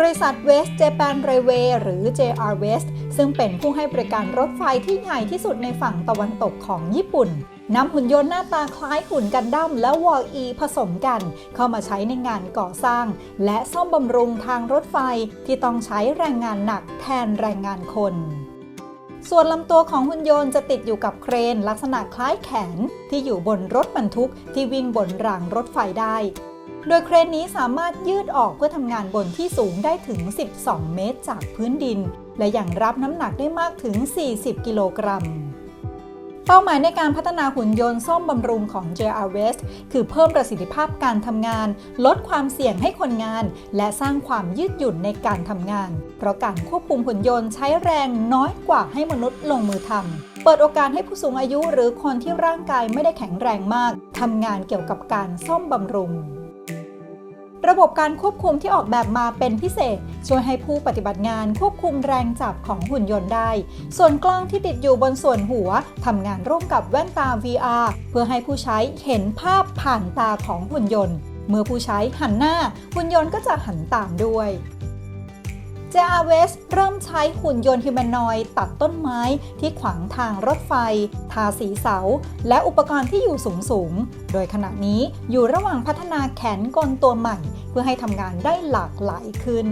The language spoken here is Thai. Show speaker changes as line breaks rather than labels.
บริษัท West Japan Railway หรือ JR West ซึ่งเป็นผู้ให้บริการรถไฟที่ใหญ่ที่สุดในฝั่งตะวันตกของญี่ปุ่นนำหุ่นยนต์หน้าตาคล้ายหุ่นกันดั้มและวอลอีผสมกัน เข้ามาใช้ในงานก่อสร้าง และซ่อมบำรุงทางรถไฟที่ต้องใช้แรงงานหนักแทนแรงงานคนส่วนลำตัวของหุ่นยนต์จะติดอยู่กับเครนลักษณะคล้ายแขนที่อยู่บนรถบรรทุกที่วิ่งบนรางรถไฟได้ โดยเครนนี้สามารถยืดออกเพื่อทำงานบนที่สูงได้ถึง 12 เมตรจากพื้นดิน และยังรับน้ำหนักได้มากถึง 40 กิโลกรัมเป้าหมายในการพัฒนาหุ่นยนต์ซ่อมบำรุงของ JR West คือเพิ่มประสิทธิภาพการทำงาน ลดความเสี่ยงให้คนงาน และสร้างความยืดหยุ่นในการทำงาน เพราะการควบคุมหุ่นยนต์ใช้แรงน้อยกว่าให้มนุษย์ลงมือทำ เปิดโอกาสให้ผู้สูงอายุหรือคนที่ร่างกายไม่ได้แข็งแรงมากทำงานเกี่ยวกับการซ่อมบำรุง ระบบการควบคุมที่ออกแบบมาเป็นพิเศษ ช่วยให้ผู้ปฏิบัติงานควบคุมแรงจับของหุ่นยนต์ได้ ส่วนกล้องที่ติดอยู่บนส่วนหัวทำงานร่วมกับแว่นตา VR เพื่อให้ผู้ใช้เห็นภาพผ่านตาของหุ่นยนต์ เมื่อผู้ใช้หันหน้า หุ่นยนต์ก็จะหันตามด้วย JRWS เริ่มใช้หุ่นยนต์ฮิวแมนนอยด์ตัดต้นไม้ที่ขวางทางรถไฟ ทาสีเสา และอุปกรณ์ที่อยู่สูงสูงๆโดยขณะนี้อยู่ระหว่างพัฒนาแขนกลตัวใหม่ เพื่อให้ทำงานได้หลากหลายขึ้น